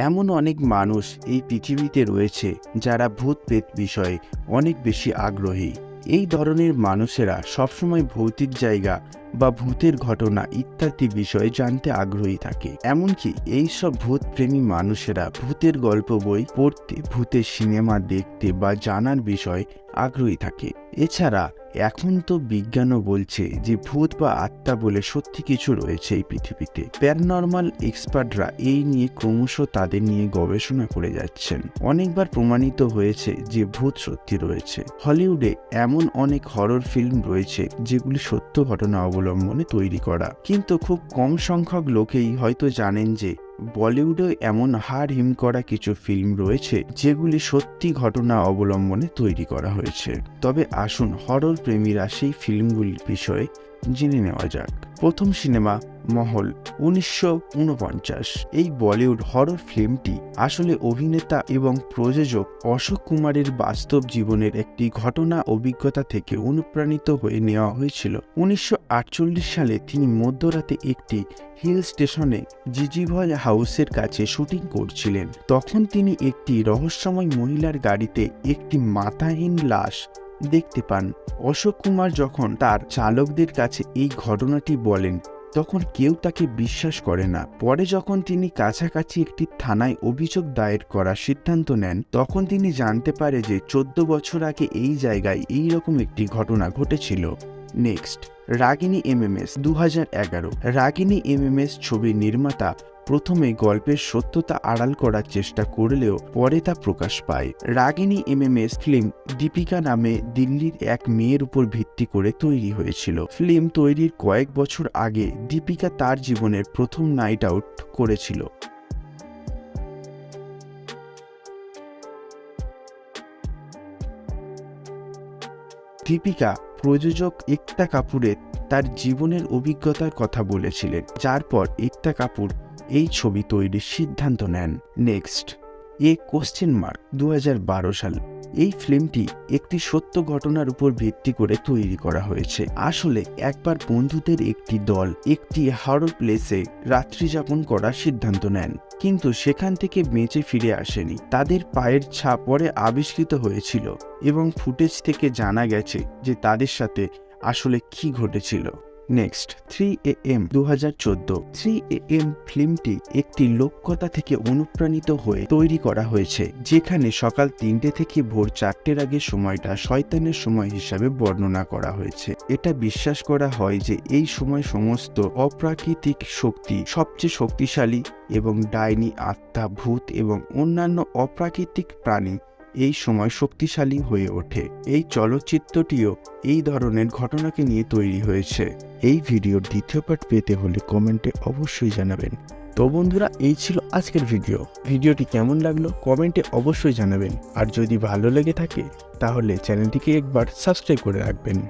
এমন অনেক মানুষ এই পৃথিবীতে রয়েছে যারা ভূত প্রেত বিষয়ে অনেক বেশি আগ্রহী। এই ধরনের মানুষেরা সবসময় ভৌতিক জায়গা বা ভূতের ঘটনা ইত্যাদি বিষয়ে জানতে আগ্রহী থাকে। এমনকি এই সব ভূত প্রেমী মানুষেরা ভূতের গল্প বই পড়তে, ভূতের সিনেমা দেখতে বা জানার বিষয়ে আগ্রহী থাকে। এছাড়া এখন তো বিজ্ঞানও বলছে যে ভূত বা আত্মা বলে সত্যি কিছু রয়েছে এই পৃথিবীতে। প্যারানর্মাল এক্সপার্টরা এই নিয়ে ক্রমশ তাদের নিয়ে গবেষণা করে যাচ্ছেন। অনেকবার প্রমাণিত হয়েছে যে ভূত সত্যি রয়েছে। হলিউডে এমন অনেক হরর ফিল্ম রয়েছে যেগুলি সত্য ঘটনা অবলম্বনে তৈরি করা। কিন্তু খুব কম সংখ্যক লোকেই হয়তো জানেন যে বলিউডে এমন হাড় হিম করা কিছু ফিল্ম রয়েছে যেগুলি সত্যি ঘটনা অবলম্বনে তৈরি করা হয়েছে। তবে আসুন হরর প্রেমীরা সেই ফিল্মগুলির বিষয়ে জেনে নেওয়া যাক। প্রথম সিনেমা মহল, উনিশশো উনপঞ্চাশ এই বলিউড হরর ফিল্মটি আসলে অভিনেতা এবং প্রযোজক অশোক কুমারের বাস্তব জীবনের একটি ঘটনা অভিজ্ঞতা থেকে অনুপ্রাণিত হয়ে নেওয়া হয়েছিল। উনিশশো আটচল্লিশ সালে তিনি মধ্যরাতে একটি হিল স্টেশনে জিজিভল হাউসের কাছে শুটিং করছিলেন। তখন তিনি একটি রহস্যময় মহিলার গাড়িতে একটি মাথাহীন লাশ দেখতে পান। অশোক কুমার যখন তার চালকদের কাছে এই ঘটনাটি বলেন তখন কেউ তাকে বিশ্বাস করে না। পরে যখন তিনি কাছাকাছি একটি থানায় অভিযোগ দায়ের করার সিদ্ধান্ত নেন, তখন তিনি জানতে পারে যে চোদ্দ বছর আগে এই জায়গায় এই রকম একটি ঘটনা ঘটেছিল। নেক্সট, রাগিনী এমএমএস দু হাজার এগারো। রাগিনী এমএমএস ছবির নির্মাতা প্রথমে গল্পের সত্যতা আড়াল করার চেষ্টা করলেও পরে তা প্রকাশ পায়। রাগিনী এমএমএস ফিল্ম দীপিকা নামে দিল্লির এক মেয়ের উপর ভিত্তি করে তৈরি হয়েছিল। ফিল্ম তৈরির কয়েক বছর আগে দীপিকা তার জীবনের প্রথম নাইট আউট করেছিল। দীপিকা প্রযোজক একতা কাপুরের তার জীবনের অভিজ্ঞতার কথা বলেছিলেন। যার পর একতা কাপুর এই ছবি তৈরির সিদ্ধান্ত নেন। নেক্সট, এ কোশ্চেন মার্ক দু হাজার বারো সাল। এই ফিল্মটি একটি সত্য ঘটনার উপর ভিত্তি করে তৈরি করা হয়েছে। আসলে একবার বন্ধুদের একটি দল একটি হরর প্লেসে রাত্রিযাপন করার সিদ্ধান্ত নেন, কিন্তু সেখান থেকে বেঁচে ফিরে আসেনি। তাদের পায়ের ছাপ পরে আবিষ্কৃত হয়েছিল এবং ফুটেজ থেকে জানা গেছে যে তাদের সাথে আসলে কি ঘটেছিল। নেক্সট থ্রি এ এম দু হাজার চোদ্দ। থ্রি এ এম ফিল্মটি একটি লোককথা থেকে অনুপ্রাণিত হয়ে তৈরি করা হয়েছে, যেখানে সকাল তিনটে থেকে ভোর চারটের আগে সময়টা শয়তানের সময় হিসাবে বর্ণনা করা হয়েছে। এটা বিশ্বাস করা হয় যে এই সময় সমস্ত অপ্রাকৃতিক শক্তি সবচেয়ে শক্তিশালী এবং ডাইনি আত্মা, ভূত এবং অন্যান্য অপ্রাকৃতিক প্রাণী এই সময় শক্তিশালী হয়ে ওঠে। এই চলচ্চিত্রটিও এই ধরনের ঘটনাকে নিয়ে তৈরি হয়েছে। এই ভিডিওর দ্বিতীয় পার্ট পেতে হলে কমেন্টে অবশ্যই জানাবেন। তো বন্ধুরা, এই ছিল আজকের ভিডিও। ভিডিওটি কেমন লাগল কমেন্টে অবশ্যই জানাবেন। আর যদি ভালো লেগে থাকে, তাহলে চ্যানেলটিকে একবার সাবস্ক্রাইব করে রাখবেন।